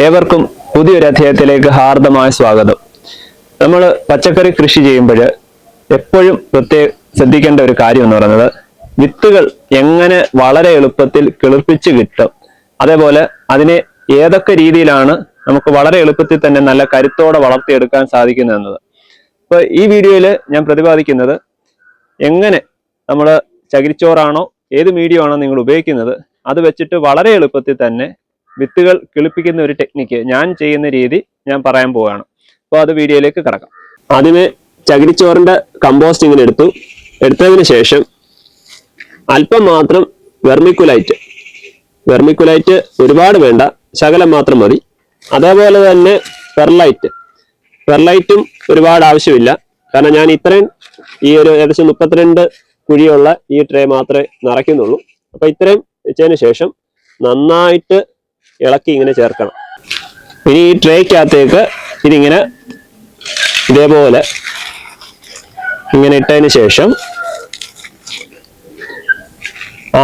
ഏവർക്കും പുതിയൊരു അധ്യായത്തിലേക്ക് ഹാർദമായ സ്വാഗതം. നമ്മൾ പച്ചക്കറി കൃഷി ചെയ്യുമ്പോൾ എപ്പോഴും പ്രത്യേക ശ്രദ്ധിക്കേണ്ട ഒരു കാര്യം എന്ന് പറയുന്നത് വിത്തുകൾ എങ്ങനെ വളരെ എളുപ്പത്തിൽ കിളിർപ്പിച്ച് കിട്ടും. അതേപോലെ അതിനെ ഏതൊക്കെ രീതിയിലാണ് നമുക്ക് വളരെ എളുപ്പത്തിൽ തന്നെ നല്ല കരുത്തോടെ വളർത്തിയെടുക്കാൻ സാധിക്കുന്നത് എന്നത് ഈ വീഡിയോയിൽ ഞാൻ പ്രതിപാദിക്കുന്നത് എങ്ങനെ നമ്മൾ ചകിരിച്ചോറാണോ ഏത് മീഡിയമാണോ നിങ്ങൾ ഉപയോഗിക്കുന്നത് അത് വെച്ചിട്ട് വളരെ എളുപ്പത്തിൽ തന്നെ വിത്തുകൾ കിളിപ്പിക്കുന്ന ഒരു ടെക്നിക്ക് ഞാൻ ചെയ്യുന്ന രീതി ഞാൻ പറയാൻ പോവുകയാണ്. അപ്പോൾ അത് വീഡിയോയിലേക്ക് കിടക്കാം. ആദ്യമേ ചകിരിച്ചോറിന്റെ കമ്പോസ്റ്റ് ഇങ്ങനെ എടുത്തു. എടുത്തതിന് ശേഷം അല്പം മാത്രം വെർമിക്കുലൈറ്റ് വെർമിക്കുലൈറ്റ് ഒരുപാട് വേണ്ട ശകലം മാത്രം മതി. അതേപോലെ തന്നെ പെർലൈറ്റ് പെർലൈറ്റും ഒരുപാട് ആവശ്യമില്ല. കാരണം ഞാൻ ഇത്രയും ഈ ഒരു ഏകദേശം മുപ്പത്തിരണ്ട് കുഴിയുള്ള ഈ ട്രേ മാത്രമേ നിറയ്ക്കുന്നുള്ളൂ. അപ്പൊ ഇത്രയും വെച്ചതിന് ശേഷം നന്നായിട്ട് ഇളക്കി ഇങ്ങനെ ചേർക്കണം. ഇനി ഈ ട്രേക്കകത്തേക്ക് ഇതിങ്ങനെ ഇതേപോലെ ഇങ്ങനെ ഇട്ടതിന് ശേഷം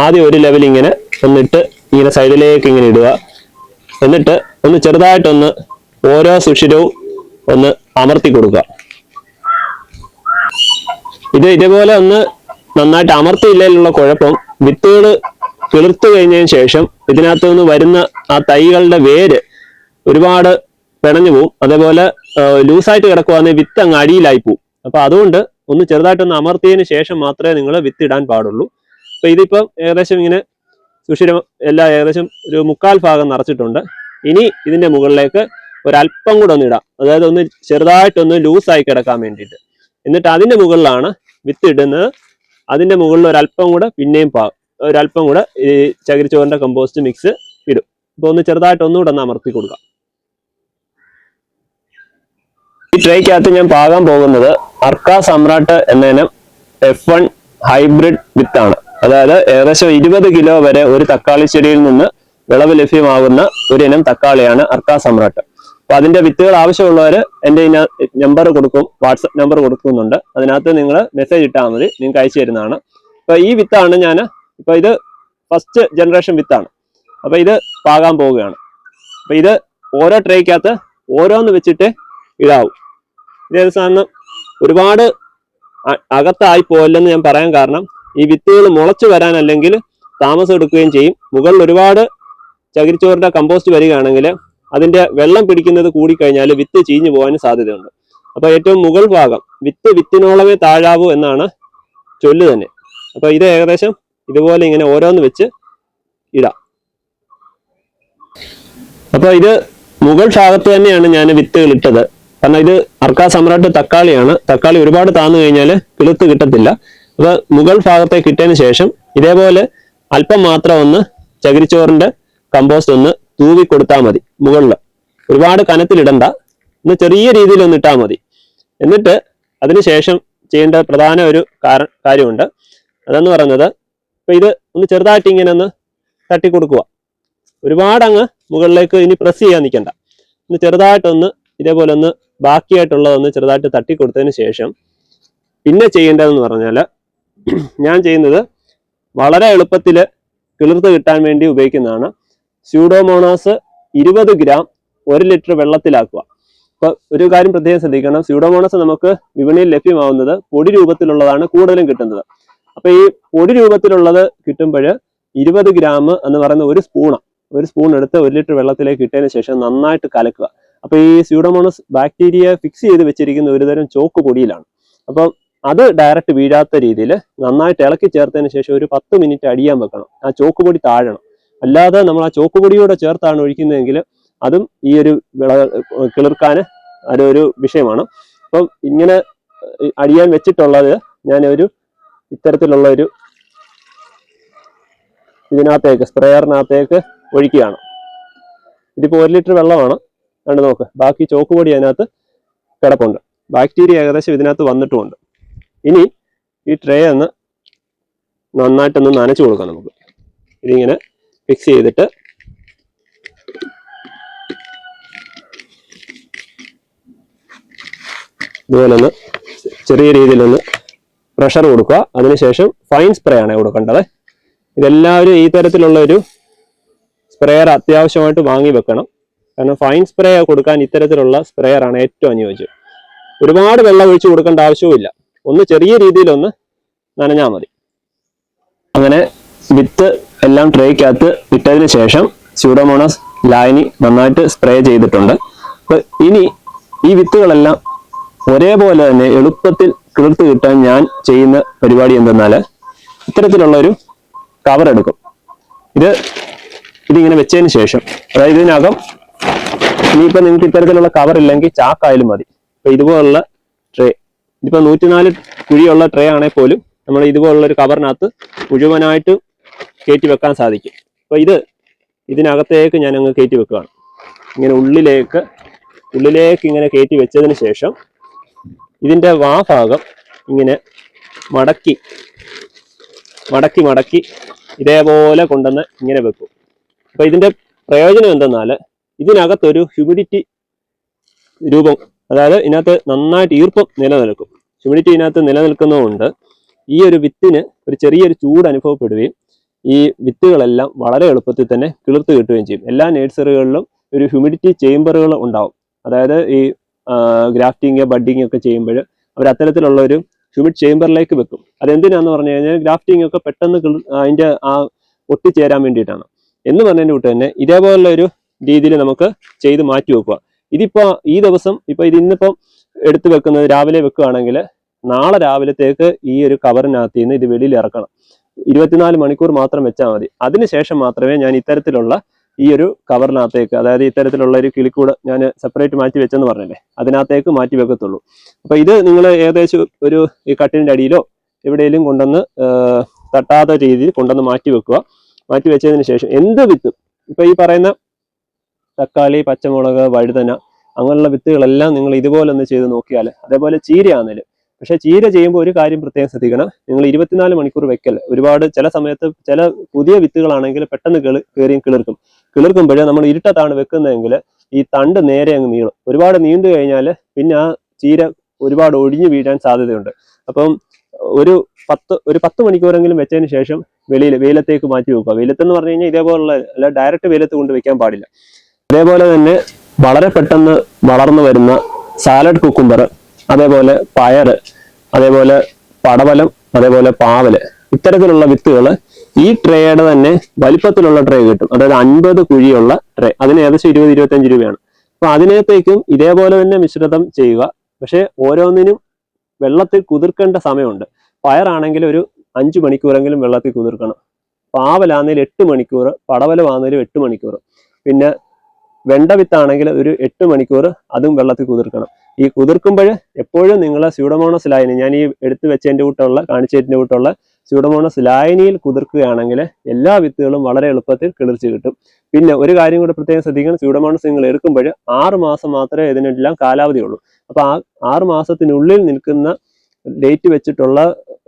ആദ്യം ഒരു ലെവൽ ഇങ്ങനെ ഒന്നിട്ട് ഇങ്ങനെ സൈഡിലേക്ക് ഇങ്ങനെ ഇടുക. എന്നിട്ട് ഒന്ന് ചെറുതായിട്ടൊന്ന് ഓരോ സുഷിരവും ഒന്ന് അമർത്തി കൊടുക്കുക. ഇത് ഇതേപോലെ ഒന്ന് നന്നായിട്ട് അമർത്തിയില്ലെന്നുള്ള കുഴപ്പം വിത്തുകൾ കിളിർത്തു കഴിഞ്ഞതിന് ശേഷം ഇതിനകത്ത് നിന്ന് വരുന്ന ആ തൈകളുടെ വേര് ഒരുപാട് പിണഞ്ഞു പോവും. അതേപോലെ ലൂസായിട്ട് കിടക്കുവാണെങ്കിൽ വിത്ത് അങ്ങ് അടിയിലായി പോവും. അപ്പൊ അതുകൊണ്ട് ഒന്ന് ചെറുതായിട്ടൊന്ന് അമർത്തിയതിന് ശേഷം മാത്രമേ നിങ്ങൾ വിത്ത് ഇടാൻ പാടുള്ളൂ. അപ്പൊ ഇതിപ്പം ഏകദേശം ഇങ്ങനെ സുഷിരം എല്ലാം ഏകദേശം ഒരു മുക്കാൽ ഭാഗം നിറച്ചിട്ടുണ്ട്. ഇനി ഇതിന്റെ മുകളിലേക്ക് ഒരല്പം കൂടെ ഒന്ന് ഇടാം. അതായത് ഒന്ന് ചെറുതായിട്ടൊന്ന് ലൂസായി കിടക്കാൻ വേണ്ടിയിട്ട്. എന്നിട്ട് അതിന്റെ മുകളിലാണ് വിത്ത് ഇടുന്നത്. അതിന്റെ മുകളിൽ ഒരല്പം കൂടെ പിന്നെയും പാ ഒരല്പം കൂടെ ഈ ചകിരിച്ചോറിന്റെ കമ്പോസ്റ്റ് മിക്സ് ഇടും. ഇപ്പോൾ ഒന്ന് ചെറുതായിട്ട് ഒന്നുകൂടെ ഒന്ന് അമർത്തി കൊടുക്കാം. ഈ ട്രേക്കകത്ത് ഞാൻ പാകാൻ പോകുന്നത് അർക്ക സമ്രാട്ട് എന്നതിനും എഫ് വൺ ഹൈബ്രിഡ് വിത്താണ് അതായത് ഏകദേശം ഇരുപത് കിലോ വരെ ഒരു തക്കാളി ചെടിയിൽ നിന്ന് വിളവ് ലഭ്യമാകുന്ന ഒരു ഇനം തക്കാളിയാണ് അർക്ക സമ്രാട്ട്. അപ്പൊ അതിന്റെ വിത്തുകൾ ആവശ്യമുള്ളവർ എന്റെ നമ്പർ കൊടുക്കും വാട്സപ്പ് നമ്പർ കൊടുക്കുന്നുണ്ട്. അതിനകത്ത് നിങ്ങൾ മെസ്സേജ് ഇട്ടാൽ മതി നിങ്ങൾക്ക് അയച്ചു തരുന്നതാണ്. അപ്പൊ ഈ വിത്താണ് ഞാൻ ഇപ്പൊ ഇത് ഫസ്റ്റ് ജനറേഷൻ വിത്താണ് അപ്പൊ ഇത് പാകാൻ പോവുകയാണ്. അപ്പൊ ഇത് ഓരോ ട്രേക്കകത്ത് ഓരോന്ന് വെച്ചിട്ട് ഇടാവും ഇതേ സാധനം ഒരുപാട് അകത്തായി പോയില്ലെന്ന് ഞാൻ പറയാൻ കാരണം ഈ വിത്തുകൾ മുളച്ചു വരാൻ അല്ലെങ്കിൽ താമസം എടുക്കുകയും ചെയ്യും. മുകളിൽ ഒരുപാട് ചകിരിച്ചോറിന്റെ കമ്പോസ്റ്റ് വരികയാണെങ്കിൽ അതിന്റെ വെള്ളം പിടിക്കുന്നത് കൂടിക്കഴിഞ്ഞാൽ വിത്ത് ചീഞ്ഞു പോകാനും സാധ്യതയുണ്ട്. അപ്പോൾ ഏറ്റവും മുകൾ ഭാഗം വിത്ത് വിത്തിനോളമേ താഴാവൂ എന്നാണ് ചൊല്ല് തന്നെ. അപ്പൊ ഇത് ഏകദേശം ഇതുപോലെ ഇങ്ങനെ ഓരോന്ന് വെച്ച് ഇടാം. അപ്പൊ ഇത് മുഗൾ ഭാഗത്ത് തന്നെയാണ് ഞാൻ വിത്തുകൾ ഇട്ടത്. കാരണം ഇത് അർക്കാ സമ്രാട്ട് തക്കാളിയാണ്. തക്കാളി ഒരുപാട് താന്നു കഴിഞ്ഞാൽ കിളുത്ത് കിട്ടത്തില്ല. അപ്പൊ മുഗൾ ഭാഗത്തെ ഇട്ടതിന് ശേഷം ഇതേപോലെ അല്പം മാത്രം ഒന്ന് ചകിരിച്ചോറിന്റെ കമ്പോസ്റ്റ് ഒന്ന് തൂവി കൊടുത്താൽ മതി മുകളിൽ ഒരുപാട് കനത്തിലിടണ്ട. ഒന്ന് ചെറിയ രീതിയിൽ ഒന്ന് ഇട്ടാൽ മതി. എന്നിട്ട് അതിനുശേഷം ചെയ്യേണ്ട പ്രധാന ഒരു കാര്യമുണ്ട്. അതെന്ന് പറയുന്നത് ഇപ്പൊ ഇത് ഒന്ന് ചെറുതായിട്ട് ഇങ്ങനെ ഒന്ന് തട്ടി കൊടുക്കുക ഒരുപാട് അങ്ങ് മുകളിലേക്ക് ഇനി പ്രസ് ചെയ്യാൻ നിൽക്കണ്ട. ഒന്ന് ചെറുതായിട്ടൊന്ന് ഇതേപോലെ ഒന്ന് ബാക്കിയായിട്ടുള്ളതൊന്ന് ചെറുതായിട്ട് തട്ടി കൊടുത്തതിന് ശേഷം പിന്നെ ചെയ്യേണ്ടതെന്ന് പറഞ്ഞാൽ ഞാൻ ചെയ്യുന്നത് വളരെ എളുപ്പത്തിൽ കിളിർത്ത് കിട്ടാൻ വേണ്ടി ഉപയോഗിക്കുന്നതാണ്. സ്യൂഡോമോണാസ് ഇരുപത് ഗ്രാം ഒരു ലിറ്റർ വെള്ളത്തിലാക്കുക. അപ്പൊ ഒരു കാര്യം പ്രത്യേകം ശ്രദ്ധിക്കണം. സ്യൂഡോമോണസ് നമുക്ക് വിപണിയിൽ ലഭ്യമാവുന്നത് പൊടി രൂപത്തിലുള്ളതാണ് കൂടുതലും കിട്ടുന്നത്. അപ്പൊ ഈ പൊടി രൂപത്തിലുള്ളത് കിട്ടുമ്പോൾ ഇരുപത് ഗ്രാം എന്ന് പറയുന്ന ഒരു സ്പൂണ് ഒരു സ്പൂൺ എടുത്ത് ഒരു ലിറ്റർ വെള്ളത്തിലേക്ക് ഇട്ടതിന് ശേഷം നന്നായിട്ട് കലക്കുക. അപ്പൊ ഈ സ്യൂഡോമോണസ് ബാക്ടീരിയ ഫിക്സ് ചെയ്ത് വെച്ചിരിക്കുന്ന ഒരുതരം ചോക്ക് പൊടിയിലാണ്. അപ്പം അത് ഡയറക്റ്റ് വീഴാത്ത രീതിയിൽ നന്നായിട്ട് ഇളക്കി ചേർത്തതിന് ശേഷം ഒരു പത്ത് മിനിറ്റ് അടിയാൻ വെക്കണം. ആ ചോക്ക് പൊടി താഴണം. അല്ലാതെ നമ്മൾ ആ ചോക്ക് പൊടിയോടെ ചേർത്താണ് ഒഴിക്കുന്നതെങ്കിൽ അതും ഈ ഒരു വിള കിളിർക്കാൻ അതൊരു വിഷയമാണ്. അപ്പം ഇങ്ങനെ അടിയാൻ വെച്ചിട്ടുള്ളത് ഞാൻ ഒരു ഇത്തരത്തിലുള്ള ഒരു ഇതിനകത്തേക്ക് സ്പ്രേയറിനകത്തേക്ക് ഒഴിക്കുകയാണ്. ഇതിപ്പോൾ ഒരു ലിറ്റർ വെള്ളമാണ്. കണ്ട് നോക്ക് ബാക്കി ചോക്ക് പൊടി അതിനകത്ത് കിടപ്പുണ്ട്. ബാക്ടീരിയ ഏകദേശം ഇതിനകത്ത് വന്നിട്ടുമുണ്ട്. ഇനി ഈ ട്രേ ഒന്ന് നന്നായിട്ടൊന്ന് നനച്ചു കൊടുക്കാം നമുക്ക്. ഇതിങ്ങനെ ഫിക്സ് ചെയ്തിട്ട് ഇതുപോലെ ഒന്ന് ചെറിയ രീതിയിലൊന്ന് പ്രഷർ കൊടുക്കുക. അതിനുശേഷം ഫൈൻ സ്പ്രേ ആണ് കൊടുക്കേണ്ടത്. ഇതെല്ലാവരും ഈ തരത്തിലുള്ള ഒരു സ്പ്രേയർ അത്യാവശ്യമായിട്ട് വാങ്ങി വെക്കണം. കാരണം ഫൈൻ സ്പ്രേ കൊടുക്കാൻ ഇത്തരത്തിലുള്ള സ്പ്രേയർ ആണ് ഏറ്റവും അനുയോജ്യം. ഒരുപാട് വെള്ളം ഒഴിച്ചു കൊടുക്കേണ്ട ആവശ്യവുമില്ല. ഒന്ന് ചെറിയ രീതിയിലൊന്ന് നനഞ്ഞാൽ മതി. അങ്ങനെ വിത്ത് എല്ലാം ട്രേക്കകത്ത് ഇട്ടതിന് ശേഷം സ്യൂഡോമോണസ് ലായനി നന്നായിട്ട് സ്പ്രേ ചെയ്തിട്ടുണ്ട്. ഇനി ഈ വിത്തുകളെല്ലാം ഒരേപോലെ തന്നെ എളുപ്പത്തിൽ കിളിർത്ത് കിട്ടാൻ ഞാൻ ചെയ്യുന്ന പരിപാടി എന്തെന്നാൽ ഇത്തരത്തിലുള്ള ഒരു കവർ എടുക്കും. ഇത് ഇതിങ്ങനെ വെച്ചതിന് ശേഷം അതായത് ഇതിനകം ഇനിയിപ്പോ നിങ്ങൾക്ക് ഇത്തരത്തിലുള്ള കവർ ഇല്ലെങ്കിൽ ചാക്കായാലും മതി. ഇപ്പൊ ഇതുപോലുള്ള ട്രേ ഇതിപ്പോ നൂറ്റിനാല് കുഴിയുള്ള ട്രേ ആണെങ്കിൽ പോലും നമ്മൾ ഇതുപോലുള്ള ഒരു കവറിനകത്ത് മുഴുവനായിട്ട് കയറ്റി വെക്കാൻ സാധിക്കും. അപ്പോൾ ഇത് ഇതിനകത്തേക്ക് ഞാൻ അങ്ങ് കയറ്റി വെക്കുകയാണ്. ഇങ്ങനെ ഉള്ളിലേക്ക് ഉള്ളിലേക്ക് ഇങ്ങനെ കയറ്റി വെച്ചതിന് ശേഷം ഇതിന്റെ വാ ഭാഗം ഇങ്ങനെ മടക്കി മടക്കി മടക്കി ഇതേപോലെ കൊണ്ടുവന്ന് ഇങ്ങനെ വെക്കും. അപ്പോൾ ഇതിന്റെ പ്രയോജനം എന്തെന്നാൽ ഇതിനകത്തൊരു ഹ്യൂമിഡിറ്റി രൂപം അതായത് ഇതിനകത്ത് നന്നായിട്ട് ഈർപ്പം നിലനിൽക്കും. ഹ്യൂമിഡിറ്റി ഇതിനകത്ത് നിലനിൽക്കുന്നതുകൊണ്ട് ഈ ഒരു വിത്തിന് ഒരു ചെറിയൊരു ചൂട് അനുഭവപ്പെടുകയും ഈ വിത്തുകളെല്ലാം വളരെ എളുപ്പത്തിൽ തന്നെ കിളിർത്ത് കിട്ടുകയും ചെയ്യും. എല്ലാ നേഴ്സറികളിലും ഒരു ഹ്യൂമിഡിറ്റി ചേമ്പറുകൾ ഉണ്ടാവും. അതായത് ഈ ഗ്രാഫ്റ്റിംഗ് ബഡിങ് ഒക്കെ ചെയ്യുമ്പോൾ അവർ അത്തരത്തിലുള്ള ഒരു ഹ്യൂമിഡ് ചേംബറിലേക്ക് വെക്കും. അതെന്തിനാന്ന് പറഞ്ഞു കഴിഞ്ഞാൽ ഗ്രാഫ്റ്റിംഗ് ഒക്കെ പെട്ടെന്ന് അതിന്റെ ആ ഒട്ടിച്ചേരാൻ വേണ്ടിയിട്ടാണ്. എന്ന് പറഞ്ഞതിന്റെ കൂട്ട് തന്നെ ഇതേപോലുള്ള ഒരു രീതിയിൽ നമുക്ക് ചെയ്ത് മാറ്റി വെക്കുക. ഇതിപ്പോൾ ഈ ദിവസം ഇപ്പോൾ ഇത് ഇന്നിപ്പം എടുത്ത് വെക്കുന്നത് രാവിലെ വെക്കുകയാണെങ്കിൽ നാളെ രാവിലത്തേക്ക് ഈ ഒരു കവറിനകത്ത് നിന്ന് ഇത് വെളിയിൽ ഇറക്കണം. ഇരുപത്തിനാല് മണിക്കൂർ മാത്രം വെച്ചാൽ മതി. അതിനുശേഷം മാത്രമേ ഞാൻ ഇത്തരത്തിലുള്ള ഈ ഒരു കവറിനകത്തേക്ക് അതായത് ഇത്തരത്തിലുള്ള ഒരു കിളിക്കൂട് ഞാൻ സെപ്പറേറ്റ് മാറ്റി വെച്ചെന്ന് പറഞ്ഞല്ലേ? അതിനകത്തേക്ക് മാറ്റി വെക്കത്തുള്ളൂ. അപ്പൊ ഇത് നിങ്ങൾ ഏകദേശം ഒരു ഈ കട്ടിന്റെ അടിയിലോ എവിടെയെങ്കിലും കൊണ്ടുവന്ന് തട്ടാത്ത രീതിയിൽ കൊണ്ടുവന്ന് മാറ്റി വെക്കുക. മാറ്റി വെച്ചതിന് ശേഷം എന്ത് വിത്ത്? ഇപ്പൊ ഈ പറയുന്ന തക്കാളി പച്ചമുളക് വഴുതന അങ്ങനെയുള്ള വിത്തുകളെല്ലാം നിങ്ങൾ ഇതുപോലെ ഒന്ന് ചെയ്ത് നോക്കിയാൽ അതേപോലെ ചീരയാണെങ്കിലും പക്ഷെ ചീര ചെയ്യുമ്പോൾ ഒരു കാര്യം പ്രത്യേകം ശ്രദ്ധിക്കണം. നിങ്ങൾ ഇരുപത്തിനാല് മണിക്കൂർ വെക്കൽ. ഒരുപാട് ചില സമയത്ത് ചില പുതിയ വിത്തുകളാണെങ്കിൽ പെട്ടെന്ന് കിളി കയറിയും കിളിർക്കും. കിളിർക്കുമ്പോഴേ നമ്മൾ ഇരുട്ടത്താണ് വെക്കുന്നതെങ്കിൽ ഈ തണ്ട് നേരെ അങ്ങ് നീളും. ഒരുപാട് നീണ്ടു കഴിഞ്ഞാൽ പിന്നെ ആ ചീര ഒരുപാട് ഒഴിഞ്ഞു വീഴാൻ സാധ്യതയുണ്ട്. അപ്പം ഒരു പത്ത് ഒരു പത്ത് മണിക്കൂറെങ്കിലും വെച്ചതിന് ശേഷം വെളിയിൽ വെയിലത്തേക്ക് മാറ്റി വെക്കുക. വെയിലത്തെന്ന് പറഞ്ഞു കഴിഞ്ഞാൽ ഇതേപോലുള്ള അല്ല ഡയറക്റ്റ് വെയിലത്ത് കൊണ്ട് വെക്കാൻ പാടില്ല. അതേപോലെ തന്നെ വളരെ പെട്ടെന്ന് വളർന്നു വരുന്ന സാലഡ് കുക്കുംബർ അതേപോലെ പയർ അതേപോലെ പടവലം അതേപോലെ പാവൽ ഇത്തരത്തിലുള്ള വിത്തുകൾ ഈ ട്രേയുടെ തന്നെ വലിപ്പത്തിലുള്ള ട്രേ കിട്ടും. അതായത് അൻപത് കുഴിയുള്ള ട്രേ. അതിന് ഏകദേശം ഇരുപത് ഇരുപത്തഞ്ച് രൂപയാണ്. അപ്പൊ അതിനകത്തേക്കും ഇതേപോലെ തന്നെ മിശ്രിതം ചെയ്യുക. പക്ഷെ ഓരോന്നിനും വെള്ളത്തിൽ കുതിർക്കേണ്ട സമയമുണ്ട്. പയറാണെങ്കിൽ ഒരു അഞ്ച് മണിക്കൂറെങ്കിലും വെള്ളത്തിൽ കുതിർക്കണം. പാവലാന്നേലും എട്ട് മണിക്കൂർ പടവലമാന്നേലും എട്ട് മണിക്കൂർ പിന്നെ വെണ്ട വിത്താണെങ്കിൽ ഒരു എട്ട് മണിക്കൂർ അതും വെള്ളത്തിൽ കുതിർക്കണം. ഈ കുതിർക്കുമ്പോൾ എപ്പോഴും നിങ്ങൾ സ്യൂഡമോണസ് ലായനി ഞാൻ ഈ എടുത്തു വെച്ചതിന്റെ കൂട്ടുള്ള കാണിച്ചതിന്റെ കൂട്ടുള്ള സ്യൂഡമോണസ് ലായനിയിൽ കുതിർക്കുകയാണെങ്കിൽ എല്ലാ വിത്തുകളും വളരെ എളുപ്പത്തിൽ കിളിർച്ച് കിട്ടും. പിന്നെ ഒരു കാര്യം കൂടെ പ്രത്യേകം ശ്രദ്ധിക്കണം സ്യൂഡമോണസ് നിങ്ങൾ എടുക്കുമ്പോൾ ആറ് മാസം മാത്രമേ ഇതിനെല്ലാം കാലാവധിയുള്ളൂ അപ്പോൾ ആ ആറ് മാസത്തിനുള്ളിൽ നിൽക്കുന്ന ഡേറ്റ് വെച്ചിട്ടുള്ള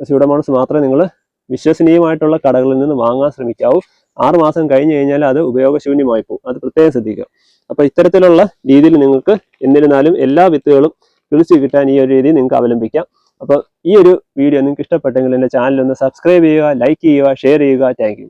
സ്യൂഡമോണസ് മാത്രമേ നിങ്ങൾ വിശ്വസനീയമായിട്ടുള്ള കടകളിൽ നിന്ന് വാങ്ങാൻ ശ്രമിക്കാവൂ. ആറ് മാസം കഴിഞ്ഞു കഴിഞ്ഞാൽ അത് ഉപയോഗശൂന്യമായി പോകും. അത് പ്രത്യേകം ശ്രദ്ധിക്കുക. അപ്പോൾ ഇത്തരത്തിലുള്ള രീതിയിൽ നിങ്ങൾക്ക് എന്നിരുന്നാലും എല്ലാ വിത്തുകളും കിളിച്ച് കിട്ടാൻ ഈ ഒരു രീതി നിങ്ങൾക്ക് അവലംബിക്കാം. അപ്പോൾ ഈ ഒരു വീഡിയോ നിങ്ങൾക്ക് ഇഷ്ടപ്പെട്ടെങ്കിൽ എന്റെ ചാനൽ ഒന്ന് സബ്സ്ക്രൈബ് ചെയ്യുക ലൈക്ക് ചെയ്യുക ഷെയർ ചെയ്യുക. താങ്ക്